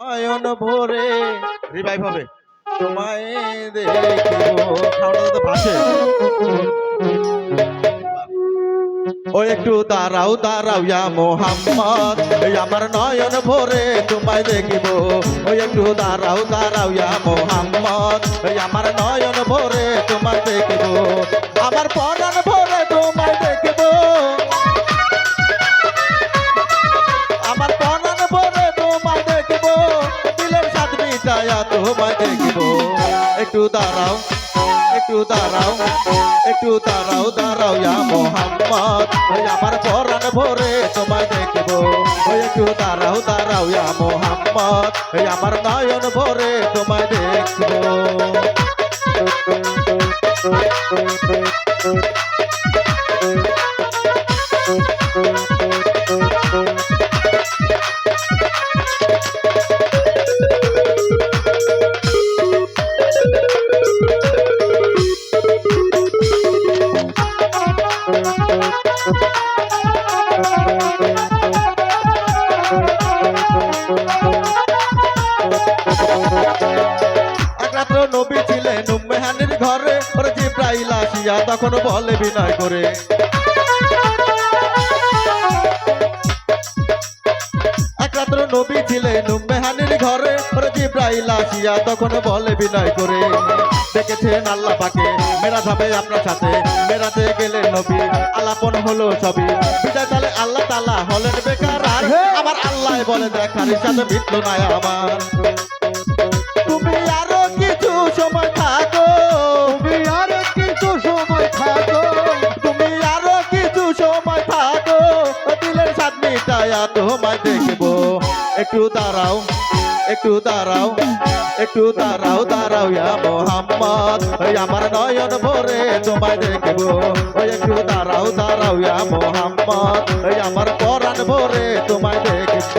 নয়ন ভরে। রিভাইভ হবে। তোমায় দেখিব। তো ভাসে ও একটু দাঁড়াও দাঁড়াও ইয়া মোহাম্মদ। আমার নয়ন ভরে তোমায় দেখিব। ও একটু দাঁড়াও দাঁড়াও ইয়া মোহাম্মদ। আমার নয়ন ভরে তোমায় দেখিব। আমার পরাণ মিটায়া তোমায় দেখিব একটু দাঁড়াও একটু দাঁড়াও একটু দাঁড়াও দাঁড়াও ইয়া মোহাম্মদ। ওই আমার পরাণ ভরে তোমায় দেখিব। ওই একটু দাঁড়াও দাঁড়াও ইয়া মোহাম্মদ। ওই আমার নয়ন ভরে তোমায় দেখব। একরাত্র নবী ছিলেন ঘরে। তখন বলে বিনয় করে। একরাত্র নবী ছিলেন ঘরে। আসিয়া তখন বলে বিনয় করে। দেখেছেন আল্লাহ পাকে, মেরা যাবে আপনার সাথে, মেরাতে গেলে নবী। আলাপন হলো সবই বিদায় তাহলে আল্লাহ তালা হলেন বেকার। আর আমার আল্লাহ বলে দেখার সাথে মিটলো না আমার। তুমি আরও কিছু সময় থাকো। তুমি আর কিছু সময় থাকো। তুমি আরও কিছু সময় থাকো। দিলের সাথ মিটায়া তোমায় দেখব। একটু দাঁড়াও। একটু দাঁড়াও একটু দাঁড়াও দাঁড়াও ইয়া মোহাম্মদ। ওই আমার নয়ন ভরে তোমায় দেখব। ওই একটু দাঁড়াও দাঁড়াও ইয়া মোহাম্মদ। ওই আমার পরাণ ভরে তোমায় দেখব।